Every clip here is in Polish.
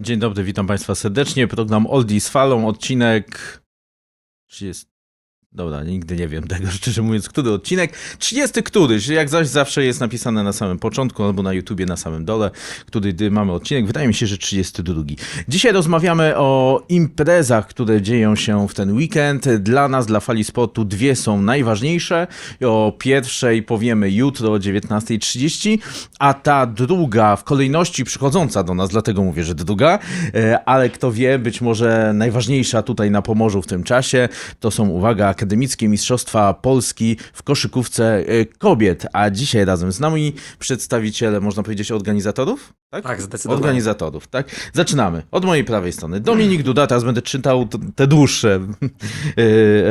Dzień dobry, witam Państwa serdecznie. Program Oldie z falą, odcinek 30. Dobra, nigdy nie wiem tego, szczerze mówiąc, który odcinek. 30 któryś, jak zaś zawsze jest napisane na samym początku albo na YouTubie na samym dole, który mamy odcinek. Wydaje mi się, że 32. Dzisiaj rozmawiamy o imprezach, które dzieją się w ten weekend. Dla nas, dla Fali Sportu, dwie są najważniejsze. O pierwszej powiemy jutro o 19.30, a ta druga w kolejności przychodząca do nas, dlatego mówię, że druga, e, ale kto wie, być może najważniejsza tutaj na Pomorzu w tym czasie, to są, uwaga, Akademickie Mistrzostwa Polski w koszykówce e, kobiet, a dzisiaj razem z nami przedstawiciele, można powiedzieć, organizatorów? Tak, Tak, zdecydowanie. Organizatorów, tak? Zaczynamy. Od mojej prawej strony. Dominik Duda, teraz będę czytał te dłuższe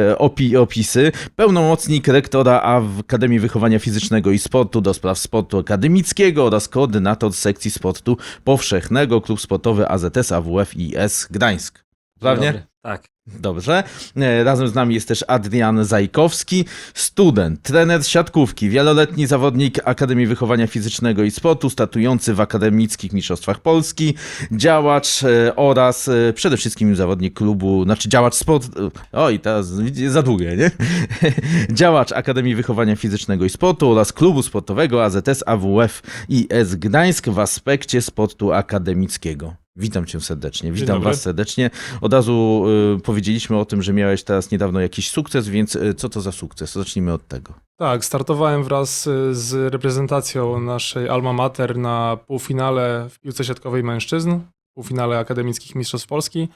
e, opi, opisy. Pełnomocnik rektora Akademii Wychowania Fizycznego i Sportu do spraw sportu akademickiego oraz koordynator sekcji sportu powszechnego Klub Sportowy AZS AWF IS Gdańsk. Prawnie? Tak. Dobrze. E, Razem z nami jest też Adrian Zajkowski, student, trener siatkówki, wieloletni zawodnik Akademii Wychowania Fizycznego i Sportu, statujący w Akademickich Mistrzostwach Polski, działacz e, oraz e, przede wszystkim zawodnik klubu, znaczy działacz sport... Oj, teraz za długie, nie? działacz Akademii Wychowania Fizycznego i Sportu oraz klubu sportowego AZS AWF IS Gdańsk w aspekcie sportu akademickiego. Witam cię serdecznie, witam was serdecznie. Od razu y, powiedzieliśmy o tym, że miałeś teraz niedawno jakiś sukces, więc y, co to za sukces? Zacznijmy od tego. Tak, startowałem wraz y, z reprezentacją naszej Alma Mater na półfinale w piłce siatkowej mężczyzn, półfinale Akademickich Mistrzostw Polski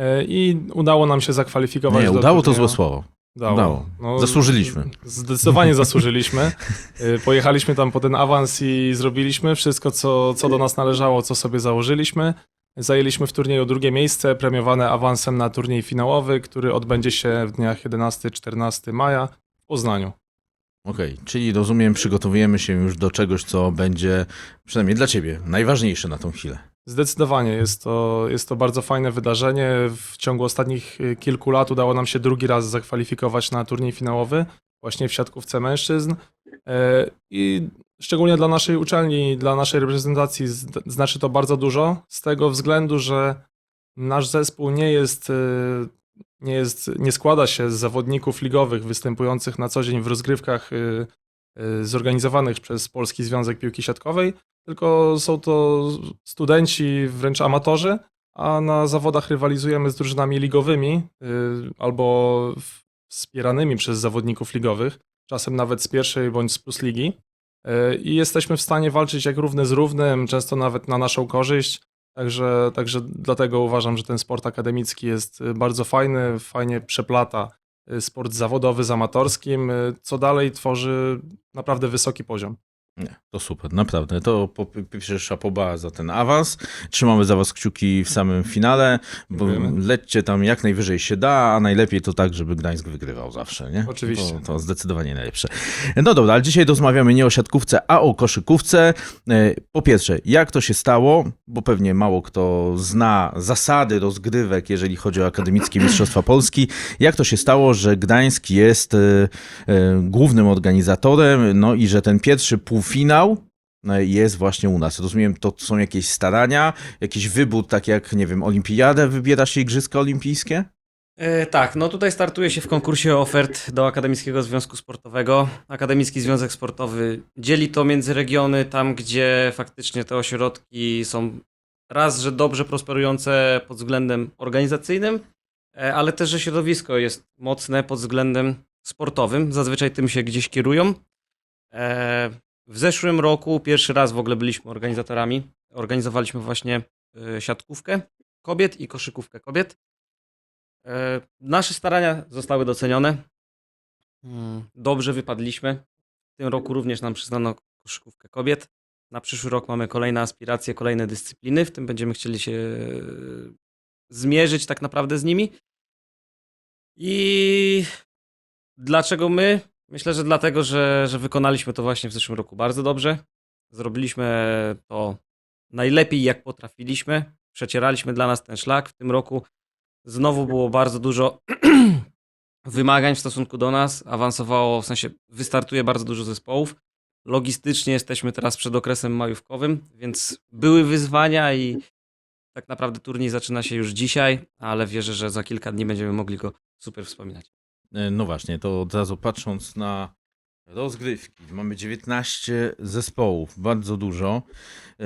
y, i udało nam się zakwalifikować Nie, udało to złe słowo. Udało. Udało. No, Zasłużyliśmy. Zdecydowanie zasłużyliśmy. Y, Pojechaliśmy tam po ten awans i zrobiliśmy wszystko, co, co do nas należało, co sobie założyliśmy. Zajęliśmy w turnieju drugie miejsce, premiowane awansem na turniej finałowy, który odbędzie się w dniach 11-14 maja w Poznaniu. Okej, czyli rozumiem, przygotowujemy się już do czegoś, co będzie, przynajmniej dla ciebie, najważniejsze na tą chwilę. Zdecydowanie jest to, jest to bardzo fajne wydarzenie. W ciągu ostatnich y, kilku lat udało nam się drugi raz zakwalifikować na turniej finałowy, właśnie w siatkówce mężczyzn. E, I szczególnie dla naszej uczelni, dla naszej reprezentacji znaczy to bardzo dużo, z tego względu, że nasz zespół nie jest, y, nie jest, nie składa się z zawodników ligowych występujących na co dzień w rozgrywkach y, y, zorganizowanych przez Polski Związek Piłki Siatkowej, tylko są to studenci, wręcz amatorzy, a na zawodach rywalizujemy z drużynami ligowymi albo wspieranymi przez zawodników ligowych, czasem nawet z pierwszej bądź z plus ligi. Y, I jesteśmy w stanie walczyć jak równy z równym, często nawet na naszą korzyść. Także, także dlatego uważam, że ten sport akademicki jest y, bardzo fajny, fajnie przeplata y, sport zawodowy z amatorskim, co dalej tworzy naprawdę wysoki poziom. Nie, to super, naprawdę. To pierwsze szapoba za ten awans. Trzymamy za was kciuki w samym finale, bo lećcie tam jak najwyżej się da, a najlepiej to tak, żeby Gdańsk wygrywał zawsze, nie? Oczywiście. To, to zdecydowanie najlepsze. No dobra, ale dzisiaj rozmawiamy nie o siatkówce, a o koszykówce. E, Po pierwsze, jak to się stało, bo pewnie mało kto zna zasady rozgrywek, jeżeli chodzi o Akademickie Mistrzostwa Polski. Jak to się stało, że Gdańsk jest e, e, głównym organizatorem, no i że ten pierwszy półfinał e, jest właśnie u nas. Rozumiem, to są jakieś starania, jakiś wybór, tak jak, nie wiem, olimpiadę wybiera się Igrzyska Olimpijskie? E, tak, no tutaj startuje się w konkursie ofert do Akademickiego Związku Sportowego. Akademicki Związek Sportowy dzieli to między regiony, tam gdzie faktycznie te ośrodki są raz, że dobrze prosperujące pod względem organizacyjnym, e, ale też, że środowisko jest mocne pod względem sportowym. Zazwyczaj tym się gdzieś kierują. W zeszłym roku pierwszy raz w ogóle byliśmy organizatorami. Organizowaliśmy właśnie e, siatkówkę kobiet i koszykówkę kobiet. E, Nasze starania zostały docenione. Mm, Dobrze wypadliśmy. W tym roku również nam przyznano koszykówkę kobiet. Na przyszły rok mamy kolejne aspiracje, kolejne dyscypliny. W tym będziemy chcieli się e, zmierzyć tak naprawdę z nimi. I dlaczego my? Myślę, że dlatego, że, że wykonaliśmy to właśnie w zeszłym roku bardzo dobrze. Zrobiliśmy to najlepiej, jak potrafiliśmy. Przecieraliśmy dla nas ten szlak. W tym roku Znowu było bardzo dużo wymagań w stosunku do nas. Awansowało, w sensie wystartuje bardzo dużo zespołów. Logistycznie jesteśmy teraz przed okresem majówkowym, więc były wyzwania i Tak naprawdę turniej zaczyna się już dzisiaj, ale wierzę, że za kilka dni będziemy mogli go super wspominać. E, No właśnie, to od razu patrząc na rozgrywki, mamy 19 zespołów, bardzo dużo. E,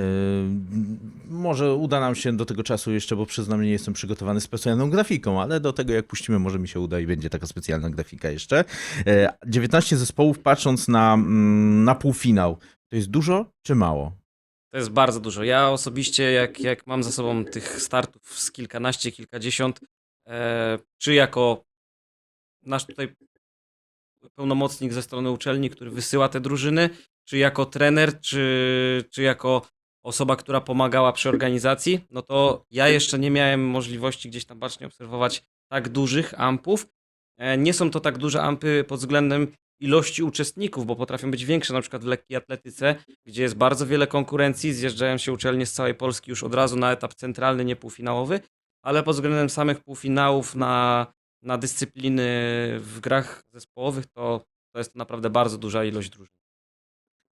Może uda nam się do tego czasu jeszcze, bo przyznam, nie jestem przygotowany specjalną grafiką, ale do tego jak puścimy, może mi się uda i będzie taka specjalna grafika jeszcze. E, 19 zespołów, patrząc na, mm, na półfinał, to jest dużo czy mało? To jest bardzo dużo. Ja osobiście, jak, jak mam za sobą tych startów z kilkanaście, kilkadziesiąt, e, czy jako nasz tutaj pełnomocnik ze strony uczelni, który wysyła te drużyny, czy jako trener, czy, czy jako osoba, która pomagała przy organizacji, no to ja jeszcze nie miałem możliwości gdzieś tam bacznie obserwować tak dużych ampów. E, Nie są to tak duże ampy pod względem ilości uczestników, bo potrafią być większe, na przykład w lekkiej atletyce, gdzie jest bardzo wiele konkurencji, zjeżdżają się uczelnie z całej Polski już od razu na etap centralny, nie półfinałowy, ale pod względem samych półfinałów na, na dyscypliny w grach zespołowych, to, to jest naprawdę bardzo duża ilość drużyn.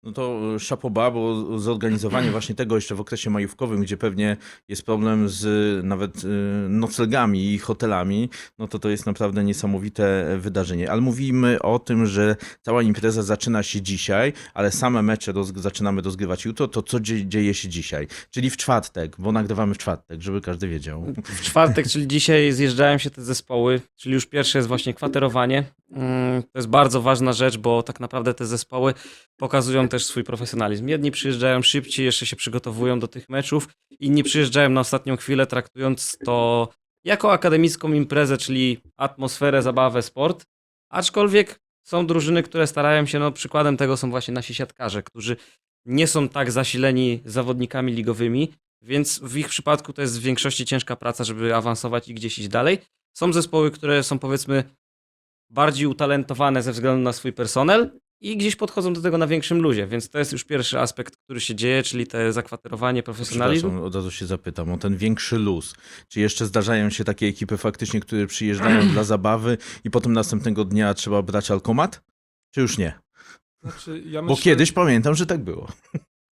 No to szapoba, bo zorganizowanie właśnie tego jeszcze w okresie majówkowym, gdzie pewnie jest problem z nawet y, noclegami i hotelami, no to to jest naprawdę niesamowite wydarzenie. Ale mówimy o tym, że cała impreza zaczyna się dzisiaj, ale same mecze roz, zaczynamy rozgrywać jutro, to co dzie, dzieje się dzisiaj? Czyli w czwartek, bo nagrywamy w czwartek, żeby każdy wiedział. W czwartek, czyli dzisiaj zjeżdżają się te zespoły, czyli już pierwsze jest właśnie kwaterowanie. Mm, To jest bardzo ważna rzecz, bo tak naprawdę te zespoły pokazują też swój profesjonalizm. Jedni przyjeżdżają szybciej, jeszcze się przygotowują do tych meczów, inni przyjeżdżają na ostatnią chwilę, traktując to jako akademicką imprezę, czyli atmosferę, zabawę, sport. Aczkolwiek są drużyny, które starają się, no przykładem tego są właśnie nasi siatkarze, którzy nie są tak zasileni zawodnikami ligowymi, więc w ich przypadku to jest w większości ciężka praca, żeby awansować i gdzieś iść dalej. Są zespoły, które są powiedzmy bardziej utalentowane ze względu na swój personel i gdzieś podchodzą do tego na większym luzie, więc to jest już pierwszy aspekt, który się dzieje, czyli te zakwaterowanie, profesjonalizm. Od razu się zapytam o ten większy luz. Czy jeszcze zdarzają się takie ekipy faktycznie, które przyjeżdżają dla zabawy i potem następnego dnia trzeba brać alkomat? Czy już nie? Znaczy, ja Bo myślę- kiedyś pamiętam, że tak było.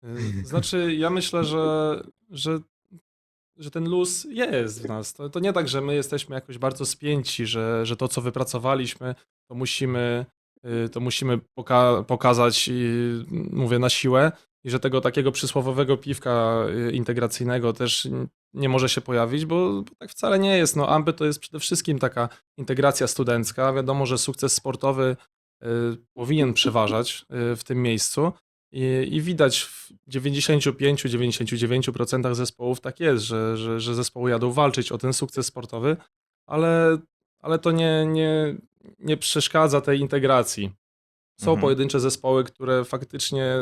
Y, Znaczy, ja myślę, że, że, że ten luz jest w nas. To, to nie tak, że my jesteśmy jakoś bardzo spięci, że, że to, co wypracowaliśmy, to musimy, to musimy poka- pokazać, mówię, na siłę i że tego takiego przysłowowego piwka y, integracyjnego też nie może się pojawić, bo, bo tak wcale nie jest. No, AMPy to jest przede wszystkim taka integracja studencka. Wiadomo, że sukces sportowy y, powinien przeważać y, w tym miejscu. I, I widać w 95-99% zespołów tak jest, że, że, że zespoły jadą walczyć o ten sukces sportowy, ale, ale to nie, nie, nie przeszkadza tej integracji. Są Mhm. pojedyncze zespoły, które faktycznie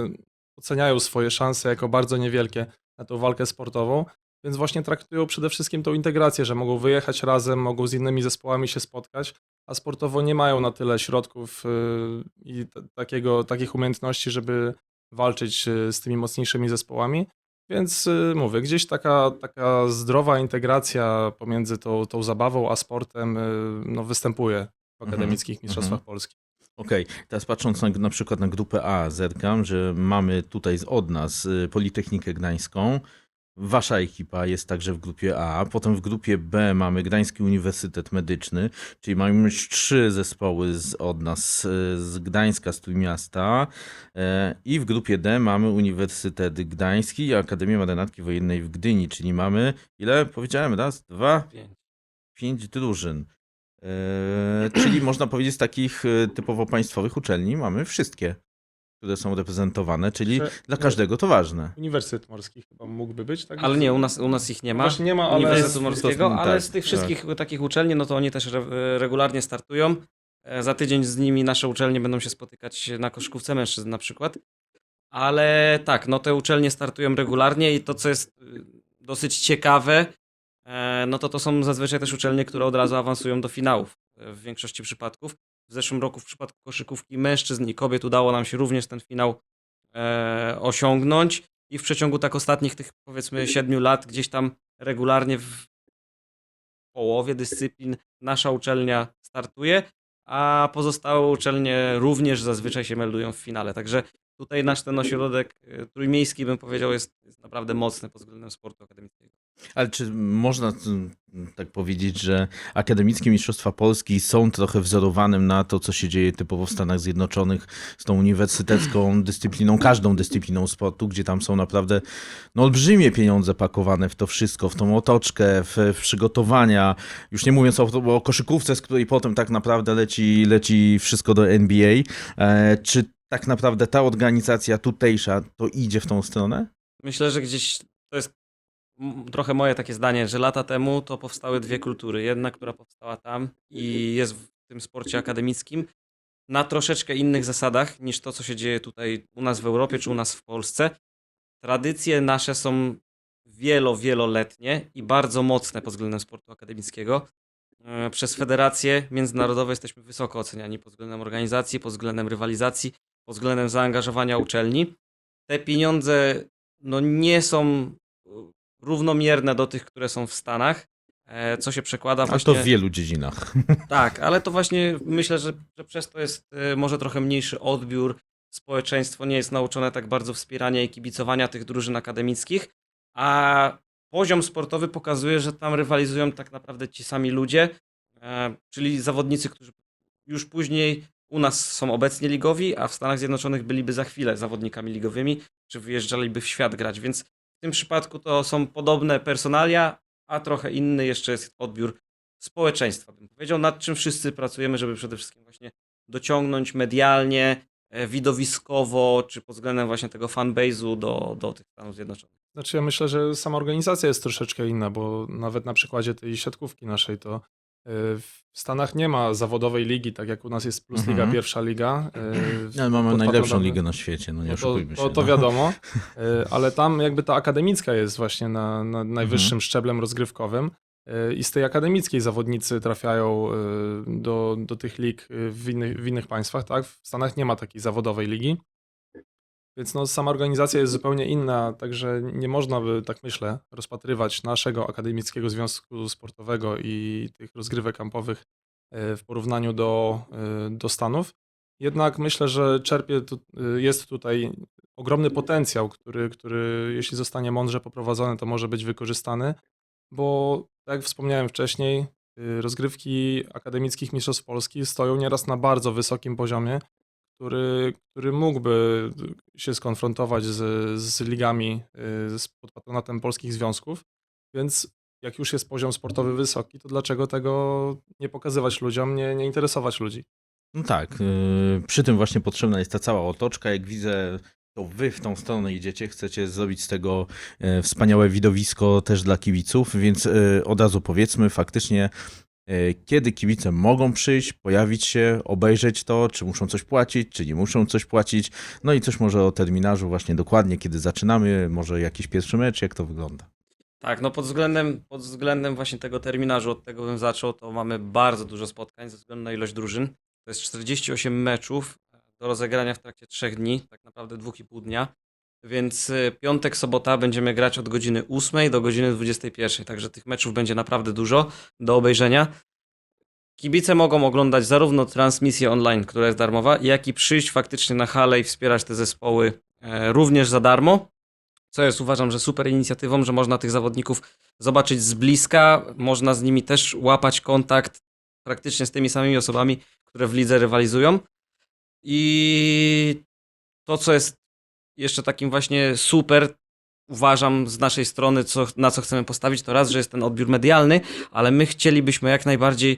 oceniają swoje szanse jako bardzo niewielkie na tą walkę sportową, więc właśnie traktują przede wszystkim tą integrację, że mogą wyjechać razem, mogą z innymi zespołami się spotkać, a sportowo nie mają na tyle środków yy, i takiego, takich umiejętności, żeby walczyć yy, z tymi mocniejszymi zespołami. Więc yy, mówię, gdzieś taka, taka zdrowa integracja pomiędzy tą, tą zabawą a sportem yy, no, występuje w Mhm, akademickich mistrzostwach mhm. Polski. Okej, teraz patrząc na, na przykład na grupę A, zerkam, że mamy tutaj od nas y, Politechnikę Gdańską. Wasza ekipa jest także w grupie A. Potem w grupie B mamy Gdański Uniwersytet Medyczny, czyli mamy już trzy zespoły z, od nas z Gdańska, z Trójmiasta. E, I w grupie D mamy Uniwersytet Gdański i Akademię Marynarki Wojennej w Gdyni, czyli mamy ile? Powiedziałem raz, dwa, Pięć. pięć drużyn. Eee, czyli można powiedzieć z takich e, typowo państwowych uczelni mamy wszystkie, które są reprezentowane, czyli Że- dla każdego to ważne. Uniwersytet Morski chyba mógłby być, tak? Ale nie, u nas, u nas ich nie ma. Właśnie nie ma, ale Uniwersytetu Morskiego, tak, ale z tych tak. wszystkich takich uczelni, no to oni też re, regularnie startują. E, Za tydzień z nimi nasze uczelnie będą się spotykać na koszykówce mężczyzn na przykład. Ale tak, no te uczelnie startują regularnie i to, co jest y, dosyć ciekawe, e, no to to są zazwyczaj też uczelnie, które od razu awansują do finałów e, w większości przypadków. W zeszłym roku w przypadku koszykówki mężczyzn i kobiet udało nam się również ten finał e, osiągnąć i w przeciągu tak ostatnich tych powiedzmy siedmiu lat gdzieś tam regularnie w połowie dyscyplin nasza uczelnia startuje, a pozostałe uczelnie również zazwyczaj się meldują w finale. Także tutaj nasz ten ośrodek y, trójmiejski, bym powiedział, jest, jest naprawdę mocny pod względem sportu akademickiego. Ale czy można mm, tak powiedzieć, że akademickie Mistrzostwa Polski są trochę wzorowanym na to, co się dzieje typowo w Stanach Zjednoczonych z tą uniwersytecką dyscypliną, każdą dyscypliną sportu, gdzie tam są naprawdę no, olbrzymie pieniądze pakowane w to wszystko, w tą otoczkę, w, w przygotowania, już nie mówiąc o, o koszykówce, z której potem tak naprawdę leci, leci wszystko do NBA. E, czy tak naprawdę ta organizacja tutejsza to idzie w tą stronę? Myślę, że gdzieś to jest trochę moje takie zdanie, że lata temu to powstały dwie kultury. Jedna, która powstała tam i jest w tym sporcie akademickim na troszeczkę innych zasadach niż to, co się dzieje tutaj u nas w Europie czy u nas w Polsce. Tradycje nasze są wielo, wieloletnie i bardzo mocne pod względem sportu akademickiego. E, Przez federacje międzynarodowe jesteśmy wysoko oceniani pod względem organizacji, pod względem rywalizacji, pod względem zaangażowania uczelni. Te pieniądze no nie są y, równomierne do tych, które są w Stanach, e, co się przekłada A właśnie... to w wielu dziedzinach. Tak, ale to właśnie myślę, że, że przez to jest e, może trochę mniejszy odbiór. Społeczeństwo nie jest nauczone tak bardzo wspierania i kibicowania tych drużyn akademickich, a poziom sportowy pokazuje, że tam rywalizują tak naprawdę ci sami ludzie, e, czyli zawodnicy, którzy już później u nas są obecnie ligowi, a w Stanach Zjednoczonych byliby za chwilę zawodnikami ligowymi, czy wyjeżdżaliby w świat grać, więc w tym przypadku to są podobne personalia, a trochę inny jeszcze jest odbiór społeczeństwa, bym powiedział, nad czym wszyscy pracujemy, żeby przede wszystkim właśnie dociągnąć medialnie, e, widowiskowo, czy pod względem właśnie tego fanbase'u do, do tych Stanów Zjednoczonych. Znaczy ja myślę, że sama organizacja jest troszeczkę inna, bo nawet na przykładzie tej siatkówki naszej to w Stanach nie ma zawodowej ligi, tak jak u nas jest Plus Liga, Mhm. pierwsza liga. Ale mamy najlepszą ligę na świecie, no nie No to, oszukujmy się. to, to no. wiadomo, y, ale tam jakby ta akademicka jest właśnie na, na najwyższym Mhm. szczeblem rozgrywkowym i z tej akademickiej zawodnicy trafiają do, do tych lig w innych, w innych państwach, tak? W Stanach nie ma takiej zawodowej ligi, więc no, sama organizacja jest zupełnie inna, także nie można by, tak myślę, rozpatrywać naszego akademickiego związku sportowego i tych rozgrywek kampowych y, w porównaniu do, y, do Stanów. Jednak myślę, że czerpie tu, y, jest tutaj ogromny potencjał, który, który jeśli zostanie mądrze poprowadzony, to może być wykorzystany, bo tak jak wspomniałem wcześniej, rozgrywki akademickich Mistrzostw Polski stoją nieraz na bardzo wysokim poziomie, który, który mógłby się skonfrontować z, z ligami y, z- pod patronatem polskich związków, więc jak już jest poziom sportowy wysoki, to dlaczego tego nie pokazywać ludziom, nie, nie interesować ludzi? No tak, yy, przy tym właśnie potrzebna jest ta cała otoczka. Jak widzę, to wy w tą stronę idziecie, chcecie zrobić z tego e, wspaniałe widowisko też dla kibiców, więc od razu powiedzmy faktycznie, kiedy kibice mogą przyjść, pojawić się, obejrzeć to, czy muszą coś płacić, czy nie muszą coś płacić. No i coś może o terminarzu właśnie dokładnie, kiedy zaczynamy, może jakiś pierwszy mecz, jak to wygląda. Tak, no pod względem, pod względem właśnie tego terminarzu, od tego bym zaczął, to mamy bardzo dużo spotkań ze względu na ilość drużyn. To jest 48 meczów do rozegrania w trakcie trzech dni, tak naprawdę dwóch i pół dnia. Więc y, piątek, sobota będziemy grać od godziny 8 do godziny 21, także tych meczów będzie naprawdę dużo do obejrzenia. Kibice mogą oglądać zarówno transmisję online, która jest darmowa, jak i przyjść faktycznie na halę i wspierać te zespoły e, również za darmo. Co jest uważam, że super inicjatywą, że można tych zawodników zobaczyć z bliska, można z nimi też łapać kontakt praktycznie z tymi samymi osobami, które w lidze rywalizują. I to, co jest jeszcze takim właśnie super, uważam z naszej strony, co, na co chcemy postawić, to raz, że jest ten odbiór medialny, ale my chcielibyśmy jak najbardziej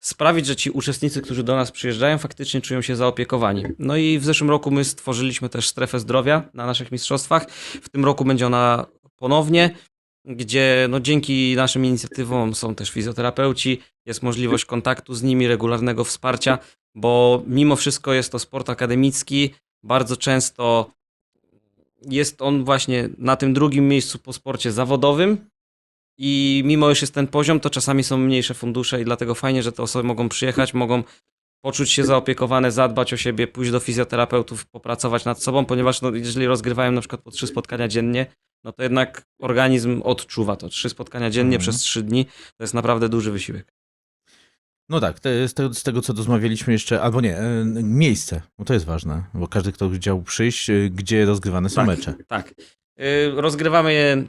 sprawić, że ci uczestnicy, którzy do nas przyjeżdżają, faktycznie czują się zaopiekowani. No i w zeszłym roku my stworzyliśmy też strefę zdrowia na naszych mistrzostwach. W tym roku będzie ona ponownie, gdzie no dzięki naszym inicjatywom są też fizjoterapeuci, jest możliwość kontaktu z nimi, regularnego wsparcia, bo mimo wszystko jest to sport akademicki, bardzo często jest on właśnie na tym drugim miejscu po sporcie zawodowym i mimo iż jest ten poziom, to czasami są mniejsze fundusze i dlatego fajnie, że te osoby mogą przyjechać, mogą poczuć się zaopiekowane, zadbać o siebie, pójść do fizjoterapeutów, popracować nad sobą, ponieważ no, jeżeli rozgrywają na przykład po trzy spotkania dziennie, no to jednak organizm odczuwa to. Trzy spotkania dziennie Mhm. przez trzy dni to jest naprawdę duży wysiłek. No tak, te, z, tego, z tego co rozmawialiśmy jeszcze, albo nie, e, miejsce, bo to jest ważne, bo każdy, kto chciał przyjść, e, gdzie rozgrywane są Tak. mecze. Tak. Y, Rozgrywamy je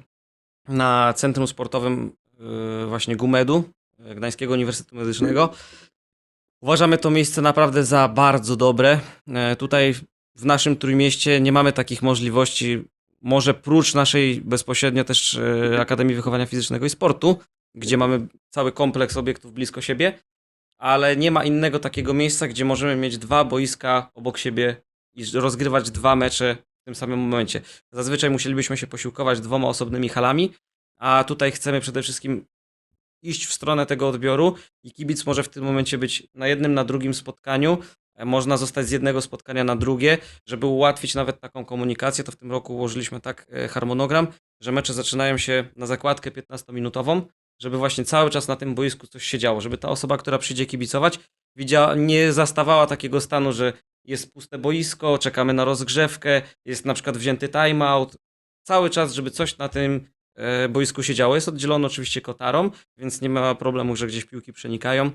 na Centrum Sportowym właśnie Gumedu, Gdańskiego Uniwersytetu Medycznego. Uważamy to miejsce naprawdę za bardzo dobre. E, Tutaj w naszym Trójmieście nie mamy takich możliwości, może prócz naszej bezpośrednio też e, Akademii Wychowania Fizycznego i Sportu, gdzie mamy cały kompleks obiektów blisko siebie, ale nie ma innego takiego miejsca, gdzie możemy mieć dwa boiska obok siebie i rozgrywać dwa mecze w tym samym momencie. Zazwyczaj musielibyśmy się posiłkować dwoma osobnymi halami, a tutaj chcemy przede wszystkim iść w stronę tego odbioru i kibic może w tym momencie być na jednym, na drugim spotkaniu. E, Można zostać z jednego spotkania na drugie, żeby ułatwić nawet taką komunikację. To w tym roku ułożyliśmy tak e, harmonogram, że mecze zaczynają się na zakładkę 15-minutową, żeby właśnie cały czas na tym boisku coś się działo, żeby ta osoba, która przyjdzie kibicować, widziała, nie zastawała takiego stanu, że jest puste boisko, czekamy na rozgrzewkę, jest na przykład wzięty timeout. Cały czas, żeby coś na tym e, boisku się działo. Jest oddzielone oczywiście kotarą, więc nie ma problemu, że gdzieś piłki przenikają.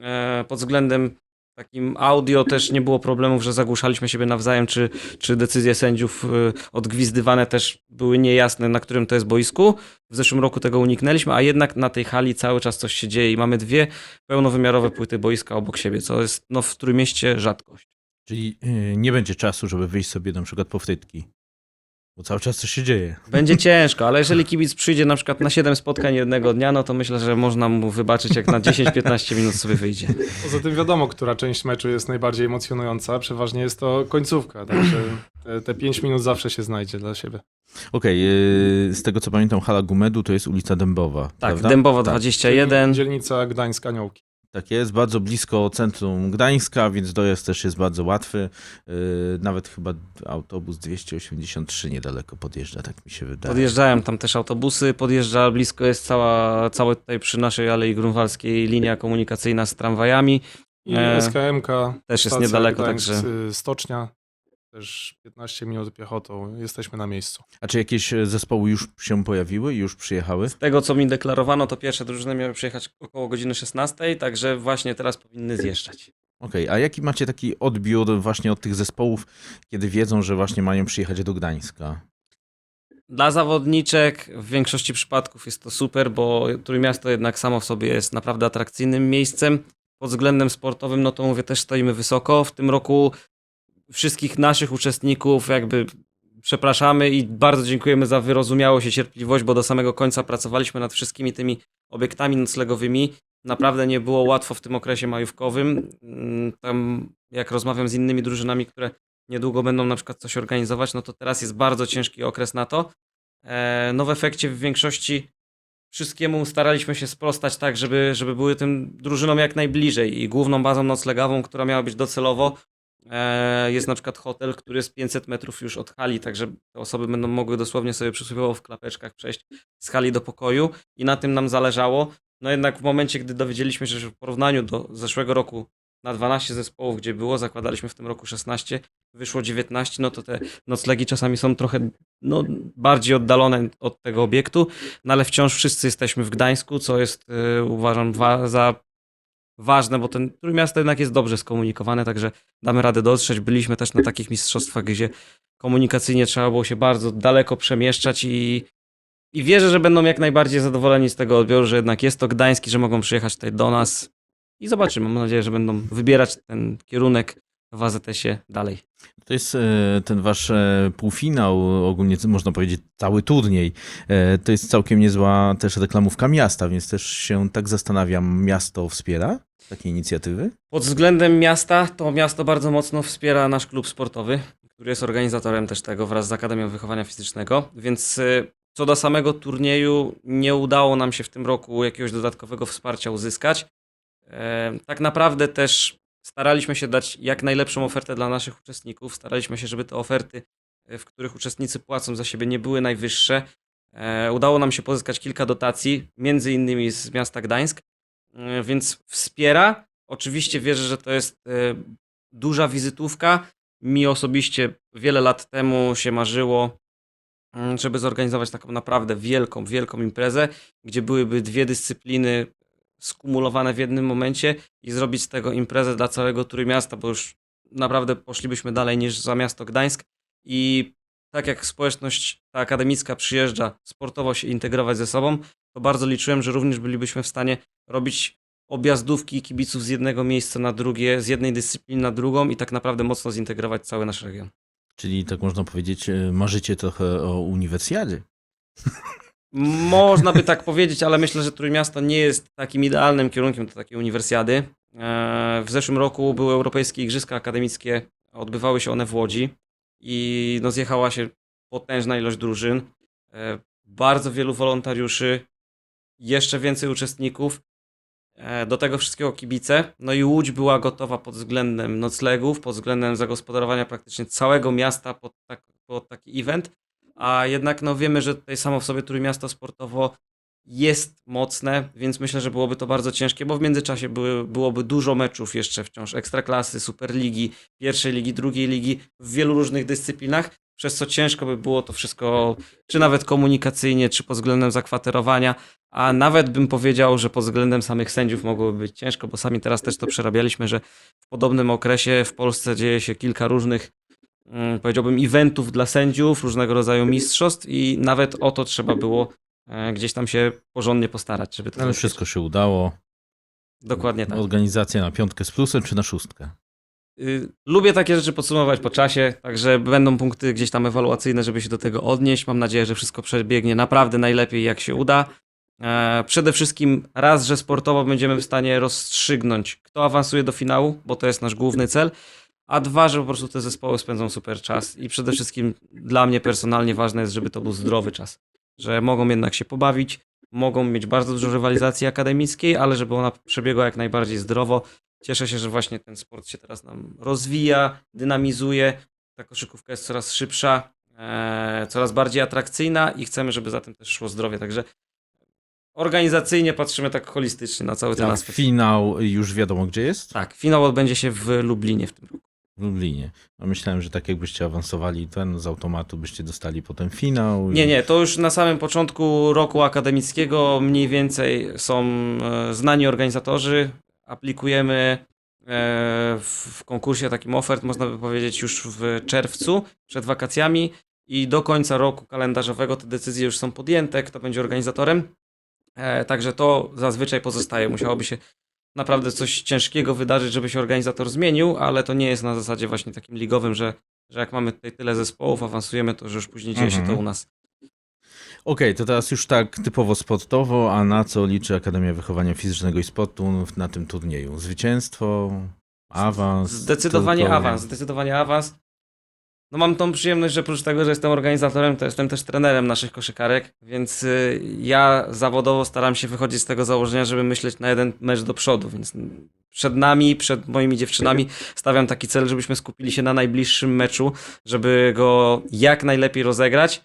E, Pod względem takim audio też nie było problemów, że zagłuszaliśmy siebie nawzajem, czy, czy decyzje sędziów e, odgwizdywane też były niejasne, na którym to jest boisku. W zeszłym roku tego uniknęliśmy, a jednak na tej hali cały czas coś się dzieje i mamy dwie pełnowymiarowe płyty boiska obok siebie, co jest no, w Trójmieście rzadkość. Czyli e, nie będzie czasu, żeby wyjść sobie na przykład po frytki, bo cały czas coś się dzieje. Będzie ciężko, ale jeżeli kibic przyjdzie na przykład na 7 spotkań jednego dnia, no to myślę, że można mu wybaczyć, jak na 10-15 minut sobie wyjdzie. Poza tym wiadomo, która część meczu jest najbardziej emocjonująca. Przeważnie jest to końcówka, także te, te 5 minut zawsze się znajdzie dla siebie. Okej, e, z tego co pamiętam, hala Gumedu to jest ulica Dębowa, Tak, prawda? Dębowa Tak. 21. Dzielnica Gdańsk Aniołki. Tak jest, bardzo blisko centrum Gdańska, więc dojazd też jest bardzo łatwy. Yy, nawet chyba autobus 283 niedaleko podjeżdża, tak mi się wydaje. Podjeżdżają tam też autobusy, podjeżdża blisko jest cała, całe tutaj przy naszej Alei Grunwaldzkiej linia komunikacyjna z tramwajami. I E, SKMK. Też jest niedaleko, Gdańsk, także y, Stocznia. Też 15 minut piechotą. Jesteśmy na miejscu. A czy jakieś e, zespoły już się pojawiły, już przyjechały? z tego co mi deklarowano, to pierwsze drużyny miały przyjechać około godziny 16, także właśnie teraz powinny zjeżdżać. Okej, a jaki macie taki odbiór właśnie od tych zespołów, kiedy wiedzą, że właśnie mają przyjechać do Gdańska? Dla zawodniczek w większości przypadków jest to super, bo Trójmiasto jednak samo w sobie jest naprawdę atrakcyjnym miejscem. Pod względem sportowym, no to mówię, też stoimy wysoko. W tym roku wszystkich naszych uczestników jakby przepraszamy i bardzo dziękujemy za wyrozumiałość i cierpliwość, bo do samego końca pracowaliśmy nad wszystkimi tymi obiektami noclegowymi. Naprawdę nie było łatwo w tym okresie majówkowym. Mm, Tam jak rozmawiam z innymi drużynami, które niedługo będą na przykład coś organizować, no to teraz jest bardzo ciężki okres na to. E, No w efekcie w większości wszystkiemu staraliśmy się sprostać tak, żeby, żeby były tym drużynom jak najbliżej i główną bazą noclegową, która miała być docelowo, e, jest na przykład hotel, który jest 500 metrów już od hali, także te osoby będą mogły dosłownie sobie przysłowiowo w klapeczkach przejść z hali do pokoju i na tym nam zależało. No jednak w momencie, gdy dowiedzieliśmy się, że w porównaniu do zeszłego roku na 12 zespołów, gdzie było, zakładaliśmy w tym roku 16, wyszło 19, no to te noclegi czasami są trochę no, bardziej oddalone od tego obiektu, no ale wciąż wszyscy jesteśmy w Gdańsku, co jest e, uważam wa- za ważne, bo ten Trójmiasto jednak jest dobrze skomunikowane, także damy radę dotrzeć. Byliśmy też na takich mistrzostwach, gdzie komunikacyjnie trzeba było się bardzo daleko przemieszczać i, i wierzę, że będą jak najbardziej zadowoleni z tego odbioru, że jednak jest to Gdański, że mogą przyjechać tutaj do nas i zobaczymy. Mam nadzieję, że będą wybierać ten kierunek w AZS-ie dalej. To jest e, ten wasz e, półfinał, ogólnie można powiedzieć cały turniej. E, To jest całkiem niezła też reklamówka miasta, więc też się tak zastanawiam, miasto wspiera takie inicjatywy? Pod względem miasta, to miasto bardzo mocno wspiera nasz klub sportowy, który jest organizatorem też tego wraz z Akademią Wychowania Fizycznego, więc co do samego turnieju nie udało nam się w tym roku jakiegoś dodatkowego wsparcia uzyskać. Tak naprawdę też staraliśmy się dać jak najlepszą ofertę dla naszych uczestników, staraliśmy się, żeby te oferty, e, w których uczestnicy płacą za siebie, nie były najwyższe. E, Udało nam się pozyskać kilka dotacji, między innymi z miasta Gdańsk, E, więc wspiera. Oczywiście wierzę, że to jest duża wizytówka. Mi osobiście wiele lat temu się marzyło, mm, żeby zorganizować taką naprawdę wielką, wielką imprezę, gdzie byłyby dwie dyscypliny skumulowane w jednym momencie i zrobić z tego imprezę dla całego Trójmiasta, bo już naprawdę poszlibyśmy dalej niż za miasto Gdańsk i tak jak społeczność ta akademicka przyjeżdża sportowo się integrować ze sobą, to bardzo liczyłem, że również bylibyśmy w stanie robić objazdówki kibiców z jednego miejsca na drugie, z jednej dyscypliny na drugą i tak naprawdę mocno zintegrować cały nasz region. Czyli tak można powiedzieć, e, marzycie trochę o uniwersjadzie. Można by tak powiedzieć, ale myślę, że Trójmiasto nie jest takim idealnym kierunkiem do takiej uniwersjady. E, W zeszłym roku były Europejskie Igrzyska Akademickie, odbywały się one w Łodzi i no zjechała się potężna ilość drużyn, e, bardzo wielu wolontariuszy, jeszcze więcej uczestników, e, do tego wszystkiego kibice. No i Łódź była gotowa pod względem noclegów, pod względem zagospodarowania praktycznie całego miasta pod, tak, pod taki event. A jednak no wiemy, że tutaj samo w sobie Trójmiasto sportowo jest mocne, więc myślę, że byłoby to bardzo ciężkie, bo w międzyczasie były, byłoby dużo meczów jeszcze wciąż Ekstraklasy, Superligi, pierwszej ligi, drugiej ligi w wielu różnych dyscyplinach, przez co ciężko by było to wszystko, czy nawet komunikacyjnie, czy pod względem zakwaterowania, a nawet bym powiedział, że pod względem samych sędziów mogłoby być ciężko, bo sami teraz też to przerabialiśmy, że w podobnym okresie w Polsce dzieje się kilka różnych powiedziałbym, eventów dla sędziów, różnego rodzaju mistrzostw i nawet o to trzeba było e, gdzieś tam się porządnie postarać, żeby to Ale zrobić. wszystko się udało. Dokładnie tak. Organizacja na piątkę z plusem czy na szóstkę? Y, Lubię takie rzeczy podsumować po czasie, także będą punkty gdzieś tam ewaluacyjne, żeby się do tego odnieść. Mam nadzieję, że wszystko przebiegnie naprawdę najlepiej, jak się uda. E, Przede wszystkim raz, że sportowo będziemy w stanie rozstrzygnąć, kto awansuje do finału, bo to jest nasz główny cel, a dwa, że po prostu te zespoły spędzą super czas i przede wszystkim dla mnie personalnie ważne jest, żeby to był zdrowy czas, że mogą jednak się pobawić, mogą mieć bardzo dużo rywalizacji akademickiej, ale żeby ona przebiegła jak najbardziej zdrowo. Cieszę się, że właśnie ten sport się teraz nam rozwija, dynamizuje, ta koszykówka jest coraz szybsza, e, coraz bardziej atrakcyjna i chcemy, żeby za tym też szło zdrowie, także organizacyjnie patrzymy tak holistycznie na cały ten A aspekt. finał już wiadomo gdzie jest? Tak, finał odbędzie się w Lublinie w tym roku. W Lublinie. No myślałem, że tak jakbyście awansowali ten z automatu, byście dostali potem finał. i- Nie, nie, to już na samym początku roku akademickiego mniej więcej są e, znani organizatorzy. Aplikujemy e, w, w konkursie takim ofert, można by powiedzieć, już w czerwcu, przed wakacjami i do końca roku kalendarzowego te decyzje już są podjęte, kto będzie organizatorem. E, Także to zazwyczaj pozostaje. Musiałoby się naprawdę coś ciężkiego wydarzyć, żeby się organizator zmienił, ale to nie jest na zasadzie właśnie takim ligowym, że, że jak mamy tutaj tyle zespołów, awansujemy, to już później dzieje się to Mhm. u nas. Okej, to teraz już tak typowo sportowo, a na co liczy Akademia Wychowania Fizycznego i Sportu na tym turnieju? Zwycięstwo, awans? Zdecydowanie tylko- awans, zdecydowanie awans. No mam tą przyjemność, że oprócz tego, że jestem organizatorem, to jestem też trenerem naszych koszykarek, więc y, ja zawodowo staram się wychodzić z tego założenia, żeby myśleć na jeden mecz do przodu, więc przed nami, przed moimi dziewczynami stawiam taki cel, żebyśmy skupili się na najbliższym meczu, żeby go jak najlepiej rozegrać.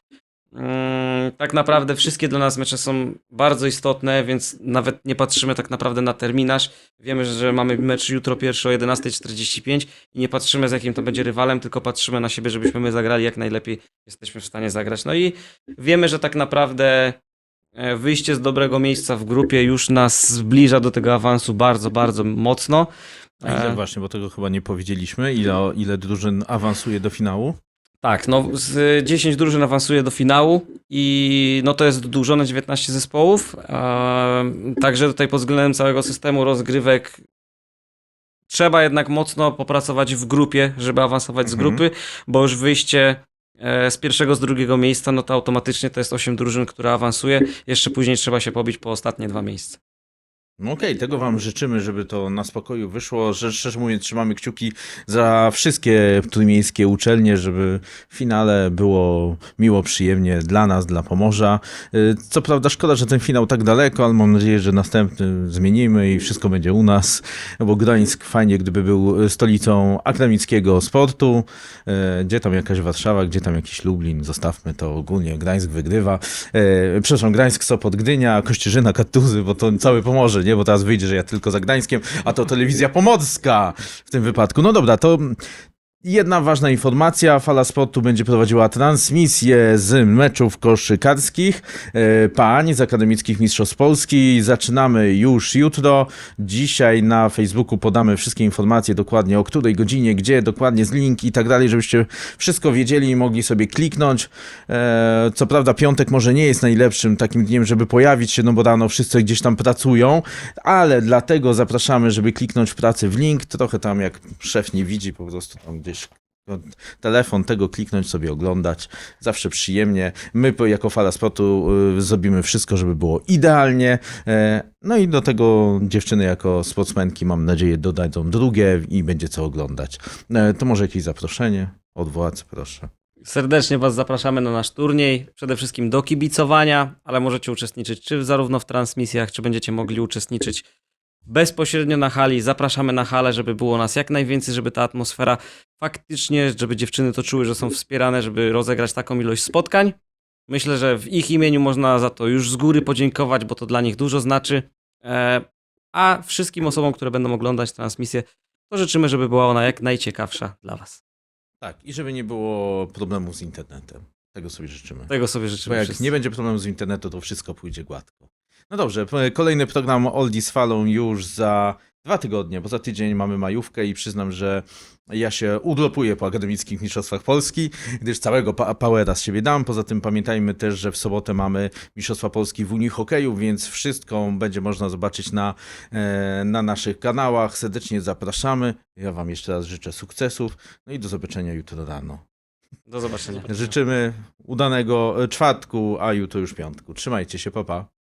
Mm, Tak naprawdę wszystkie dla nas mecze są bardzo istotne, więc nawet nie patrzymy tak naprawdę na terminarz. Wiemy, że mamy mecz jutro pierwszy o 11.45 i nie patrzymy z jakim to będzie rywalem, tylko patrzymy na siebie, żebyśmy my zagrali jak najlepiej jesteśmy w stanie zagrać. No i wiemy, że tak naprawdę e, wyjście z dobrego miejsca w grupie już nas zbliża do tego awansu bardzo, bardzo mocno. A ile E, właśnie, bo tego chyba nie powiedzieliśmy, ile, ile drużyn awansuje do finału? Tak, no z 10 drużyn awansuje do finału i no to jest dużo na 19 zespołów. Także tutaj pod względem całego systemu rozgrywek trzeba jednak mocno popracować w grupie, żeby awansować z Mhm. grupy, bo już wyjście e, z pierwszego, z drugiego miejsca, no to automatycznie to jest 8 drużyn, które awansuje. Jeszcze później trzeba się pobić po ostatnie dwa miejsca. No okej, tego wam życzymy, żeby to na spokoju wyszło. Że, szczerze mówiąc, trzymamy kciuki za wszystkie trójmiejskie uczelnie, żeby w finale było miło, przyjemnie dla nas, dla Pomorza. Y, Co prawda szkoda, że ten finał tak daleko, ale mam nadzieję, że następny zmienimy i wszystko będzie u nas, bo Gdańsk fajnie, gdyby był stolicą akademickiego sportu. Y, Gdzie tam jakaś Warszawa, gdzie tam jakiś Lublin, zostawmy to ogólnie. Gdańsk wygrywa. E, przepraszam, Gdańsk, Sopot, Gdynia, Kościerzyna, Katuzy, bo to cały Pomorze, nie? Bo teraz wyjdzie, że ja tylko za Gdańskiem, a to telewizja pomorska w tym wypadku. No dobra, to Jedna ważna informacja, Fala Sportu będzie prowadziła transmisję z meczów koszykarskich e, pań z Akademickich Mistrzostw Polski. Zaczynamy już jutro. Dzisiaj na Facebooku podamy wszystkie informacje dokładnie o której godzinie, gdzie, dokładnie z link i tak dalej, żebyście wszystko wiedzieli i mogli sobie kliknąć. E, Co prawda piątek może nie jest najlepszym takim dniem, żeby pojawić się, no bo rano wszyscy gdzieś tam pracują, ale dlatego zapraszamy, żeby kliknąć w pracy w link. Trochę tam jak szef nie widzi, po prostu tam gdzieś no, telefon, tego kliknąć, sobie oglądać. Zawsze przyjemnie. My jako Fala Sportu y, zrobimy wszystko, żeby było idealnie. E, No i do tego dziewczyny jako sportsmenki mam nadzieję dodadzą drugie i będzie co oglądać. E, To może jakieś zaproszenie od władz, proszę. Serdecznie Was zapraszamy na nasz turniej. Przede wszystkim do kibicowania, ale możecie uczestniczyć czy zarówno w transmisjach, czy będziecie mogli uczestniczyć bezpośrednio na hali. Zapraszamy na halę, żeby było nas jak najwięcej, żeby ta atmosfera faktycznie, żeby dziewczyny to czuły, że są wspierane, żeby rozegrać taką ilość spotkań. Myślę, że w ich imieniu można za to już z góry podziękować, bo to dla nich dużo znaczy. E, A wszystkim osobom, które będą oglądać transmisję, to życzymy, żeby była ona jak najciekawsza dla Was. Tak, i żeby nie było problemu z internetem. Tego sobie życzymy. Tego sobie Bo życzymy jak wszyscy. nie będzie problemu z internetu, to wszystko pójdzie gładko. No dobrze, kolejny program Oldies falą już za dwa tygodnie, bo za tydzień mamy majówkę i przyznam, że ja się udlopuję po Akademickich Mistrzostwach Polski, gdyż całego pa- powera z siebie dam. Poza tym pamiętajmy też, że w sobotę mamy Mistrzostwa Polski w Unii Hokeju, więc wszystko będzie można zobaczyć na, e, na naszych kanałach. Serdecznie zapraszamy. Ja wam jeszcze raz życzę sukcesów. No i do zobaczenia jutro rano. Do zobaczenia. Życzymy udanego e, czwartku, a jutro już piątku. Trzymajcie się, papa. Pa.